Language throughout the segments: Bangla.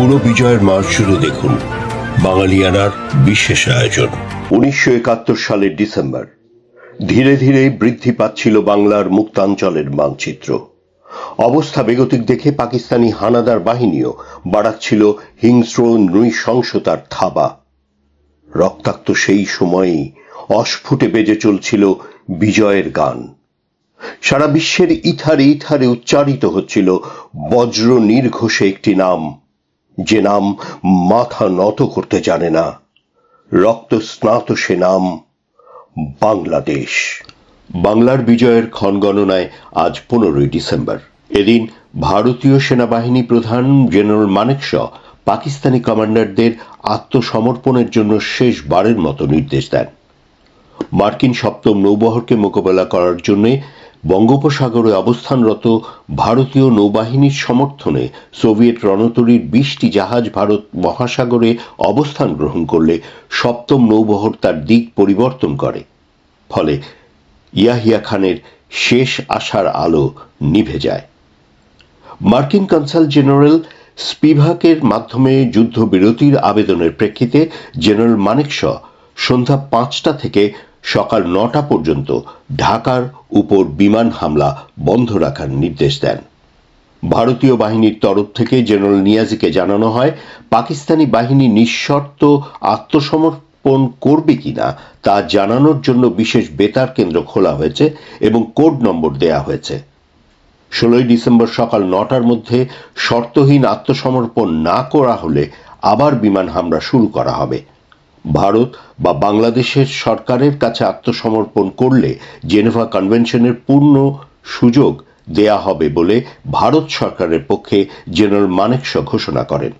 পুরো বিজয়ের মাস জুড়ে দেখুন বাঙালিয়ানার বিশেষ আয়োজন। উনিশশো একাত্তর সালের ডিসেম্বর, ধীরে ধীরে বৃদ্ধি পাচ্ছিল বাংলার মুক্তাঞ্চলের মানচিত্র। অবস্থা বেগতিক দেখে পাকিস্তানি হানাদার বাহিনীও বাড়াচ্ছিল হিংস্র নৃশংসতার থাবা। রক্তাক্ত সেই সময়েই অস্ফুটে বেজে চলছিল বিজয়ের গান। সারা বিশ্বের ইথারে ইথারে উচ্চারিত হচ্ছিল বজ্র নির্ঘোষে একটি নাম যে নাম মাথা নত করতে জানে না। রক্ত স্নাত সে নাম বাংলাদেশ। বাংলার বিজয়ের ক্ষণগণনায় আজ পনেরোই ডিসেম্বর। এদিন ভারতীয় সেনাবাহিনী প্রধান জেনারেল মানেকশ পাকিস্তানি কমান্ডারদের আত্মসমর্পণের জন্য শেষবারের মতো নির্দেশ দেন। মার্কিন সপ্তম নৌবহরকে মোকাবেলা করার জন্য বঙ্গোপসাগরে অবস্থানরত ভারতীয় নৌবাহিনীর সমর্থনে সোভিয়েত রণতরীর বিশটি জাহাজ ভারত মহাসাগরে অবস্থান গ্রহণ করলে সপ্তম নৌবহর তার দিক পরিবর্তন করে। ফলে ইয়াহিয়া খানের শেষ আশার আলো নিভে যায়। মার্কিন কনসাল জেনারেল স্পিভাকের মাধ্যমে যুদ্ধবিরতির আবেদনের প্রেক্ষিতে জেনারেল মানেকশ সন্ধ্যা পাঁচটা থেকে সকাল নটা পর্যন্ত ঢাকার উপর বিমান হামলা বন্ধ রাখার নির্দেশ দেন। ভারতীয় বাহিনীর তরফ থেকে জেনারেল নিয়াজিকে জানানো হয়, পাকিস্তানি বাহিনী নিঃশর্ত আত্মসমর্পণ করবে কিনা তা জানানোর জন্য বিশেষ বেতার কেন্দ্র খোলা হয়েছে এবং কোড নম্বর দেয়া হয়েছে। ষোলোই ডিসেম্বর সকাল নটার মধ্যে শর্তহীন আত্মসমর্পণ না করা হলে আবার বিমান হামলা শুরু করা হবে। ভারত বা বাংলাদেশের সরকারের কাছে আত্মসমর্পণ করলে জেনেভা কনভেনশনের পূর্ণ সুযোগ দেয়া হবে বলে ভারত সরকারের পক্ষে জেনারেল মানেকশ ঘোষণা করেন।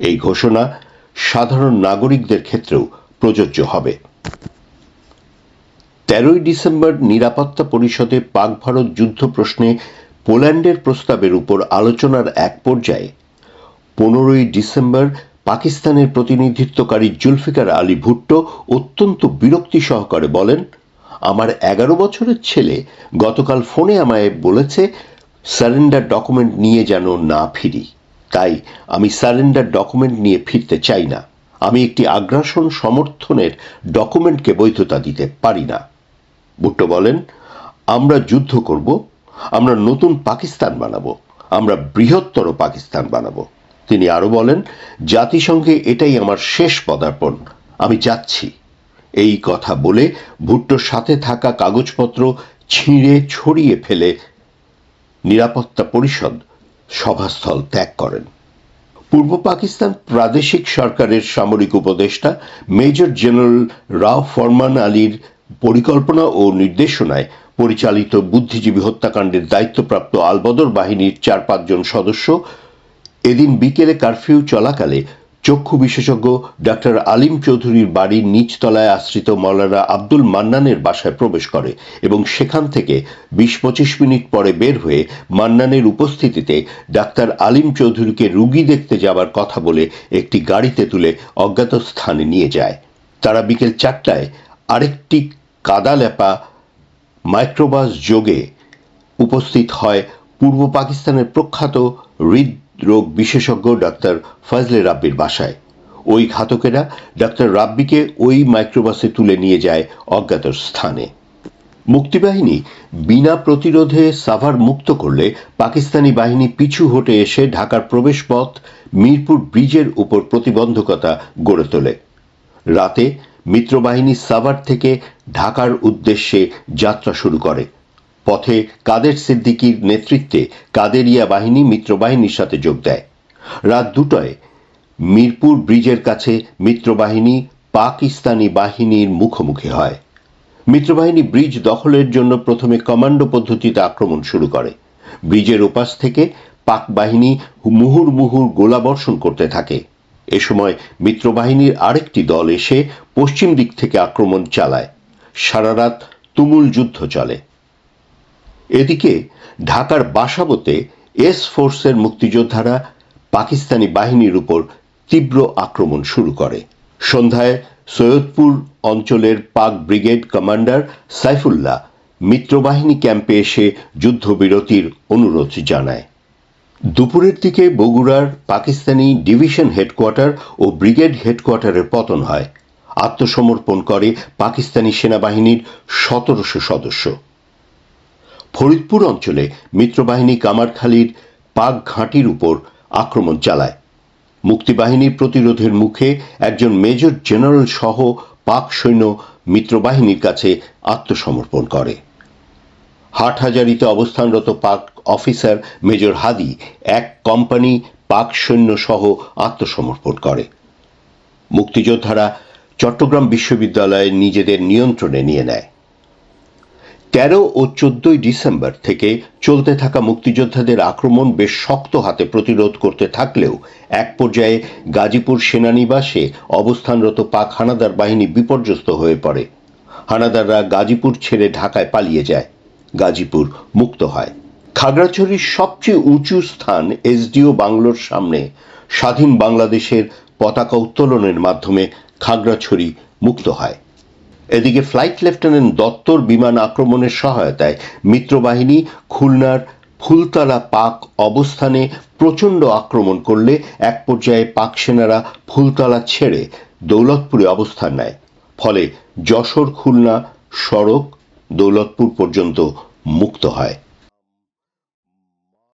এই ঘোষণা সাধারণ নাগরিকদের ক্ষেত্রেও প্রযোজ্য হবে। তেরোই ডিসেম্বর নিরাপত্তা পরিষদে পাক ভারত যুদ্ধ প্রশ্নে পোল্যান্ডের প্রস্তাবের উপর আলোচনার এক পর্যায়ে পনেরোই ডিসেম্বর পাকিস্তানের প্রতিনিধিত্বকারী জুলফিকার আলী ভুট্টো অত্যন্ত বিরক্তি সহকারে বলেন, আমার এগারো বছরের ছেলে গতকাল ফোনে আমায় বলেছে, সারেন্ডার ডকুমেন্ট নিয়ে যেন না ফিরি। তাই আমি সারেন্ডার ডকুমেন্ট নিয়ে ফিরতে চাই না। আমি একটি আগ্রাসন সমর্থনের ডকুমেন্টকে বৈধতা দিতে পারি না। ভুট্টো বলেন, আমরা যুদ্ধ করব, আমরা নতুন পাকিস্তান বানাবো, আমরা বৃহত্তর পাকিস্তান বানাবো। তিনি আরও বলেন, জাতিসংঘে এটাই আমার শেষ পদার্পণ। আমি যাচ্ছি। এই কথা বলে ভুট্টোর সাথে থাকা কাগজপত্র ছিঁড়ে ছড়িয়ে ফেলে নিরাপত্তা পরিষদ সভাস্থল ত্যাগ করেন। পূর্ব পাকিস্তান প্রাদেশিক সরকারের সামরিক উপদেষ্টা মেজর জেনারেল রাও ফরমান আলীর পরিকল্পনা ও নির্দেশনায় পরিচালিত বুদ্ধিজীবী হত্যাকাণ্ডের দায়িত্বপ্রাপ্ত আলবদর বাহিনীর চার পাঁচজন সদস্য এদিন বিকেলে কারফিউ চলাকালে চক্ষু বিশেষজ্ঞ ডাক্তার আলিম চৌধুরীর বাড়ির নিচতলায় আশ্রিত মৌলানা আব্দুল মান্নানের বাসায় প্রবেশ করে এবং সেখান থেকে বিশ পঁচিশ মিনিট পরে বের হয়ে মান্নানের উপস্থিতিতে ডাক্তার আলিম চৌধুরীকে রুগী দেখতে যাবার কথা বলে একটি গাড়িতে তুলে অজ্ঞাত স্থানে নিয়ে যায়। তারা বিকেল চারটায় আরেকটি কাদা লেপা মাইক্রোবাস যোগে উপস্থিত হয় পূর্ব পাকিস্তানের প্রখ্যাত হৃদরোগ বিশেষজ্ঞ ডাক্তার ফজলে রাব্বির বাসায়। ওই ঘাতকেরা ডাক্তার রাব্বিকে ওই মাইক্রোবাসে তুলে নিয়ে যায় অজ্ঞাত স্থানে। মুক্তিবাহিনী বিনা প্রতিরোধে সাভার মুক্ত করলে পাকিস্তানি বাহিনী পিছু হটে এসে ঢাকার প্রবেশপথ মিরপুর ব্রিজের উপর প্রতিবন্ধকতা গড়ে তোলে। রাতে মিত্রবাহিনী সাভার থেকে ঢাকার উদ্দেশ্যে যাত্রা শুরু করে। পথে কাদের সিদ্দিকির নেতৃত্বে কাদেরিয়া বাহিনী মিত্রবাহিনীর সাথে যোগ দেয়। রাত দুটোয় মিরপুর ব্রিজের কাছে মিত্রবাহিনী পাকিস্তানি বাহিনীর মুখোমুখি হয়। মিত্রবাহিনী ব্রিজ দখলের জন্য প্রথমে কমান্ডো পদ্ধতিতে আক্রমণ শুরু করে। ব্রিজের ওপাশ থেকে পাক বাহিনী মুহুর মুহুর গোলাবর্ষণ করতে থাকে। এ সময় মিত্রবাহিনীর আরেকটি দল এসে পশ্চিম দিক থেকে আক্রমণ চালায়। সারা রাত তুমুল যুদ্ধ চলে। এদিকে ঢাকার বাসাবোতে এস ফোর্সের মুক্তিযোদ্ধারা পাকিস্তানি বাহিনীর উপর তীব্র আক্রমণ শুরু করে। সন্ধ্যায় সৈয়দপুর অঞ্চলের পাক ব্রিগেড কমান্ডার সাইফুল্লাহ মিত্রবাহিনী ক্যাম্পে এসে যুদ্ধবিরতির অনুরোধ জানায়। দুপুরের দিকে বগুড়ার পাকিস্তানি ডিভিশন হেডকোয়ার্টার ও ব্রিগেড হেডকোয়ার্টারের পতন হয়। আত্মসমর্পণ করে পাকিস্তানি সেনাবাহিনীর সতেরোশো সদস্য। ফরিদপুর অঞ্চলে মিত্রবাহিনী কামারখালীর পাক ঘাঁটির উপর আক্রমণ চালায়। মুক্তিবাহিনীর প্রতিরোধের মুখে একজন মেজর জেনারেল সহ পাক সৈন্য মিত্রবাহিনীর কাছে আত্মসমর্পণ করে। হাটহাজারিতে অবস্থানরত পাক অফিসার মেজর হাদি এক কোম্পানি পাক সৈন্য সহ আত্মসমর্পণ করে। মুক্তিযোদ্ধারা চট্টগ্রাম বিশ্ববিদ্যালয়ে নিজেদের নিয়ন্ত্রণে নিয়ে নেয়। তেরো ও চোদ্দই ডিসেম্বর থেকে চলতে থাকা মুক্তিযোদ্ধাদের আক্রমণ বেশ শক্ত হাতে প্রতিরোধ করতে থাকলেও এক পর্যায়ে গাজীপুর সেনানিবাসে অবস্থানরত পাক হানাদার বাহিনী বিপর্যস্ত হয়ে পড়ে। হানাদাররা গাজীপুর ছেড়ে ঢাকায় পালিয়ে যায়। গাজীপুর মুক্ত হয়। খাগড়াছড়ির সবচেয়ে উঁচু স্থান এসডিও বাংলোর সামনে স্বাধীন বাংলাদেশের পতাকা উত্তোলনের মাধ্যমে খাগড়াছড়ি মুক্ত হয়। এদিকে ফ্লাইট লেফটেন্যান্ট দত্তর বিমান আক্রমণের সহায়তায় মিত্রবাহিনী খুলনার ফুলতলা পাক অবস্থানে প্রচণ্ড আক্রমণ করলে এক পর্যায়ে পাক সেনারা ফুলতলা ছেড়ে দৌলতপুরে অবস্থান নেয়। ফলে যশোর খুলনা সড়ক দৌলতপুর পর্যন্ত মুক্ত হয়।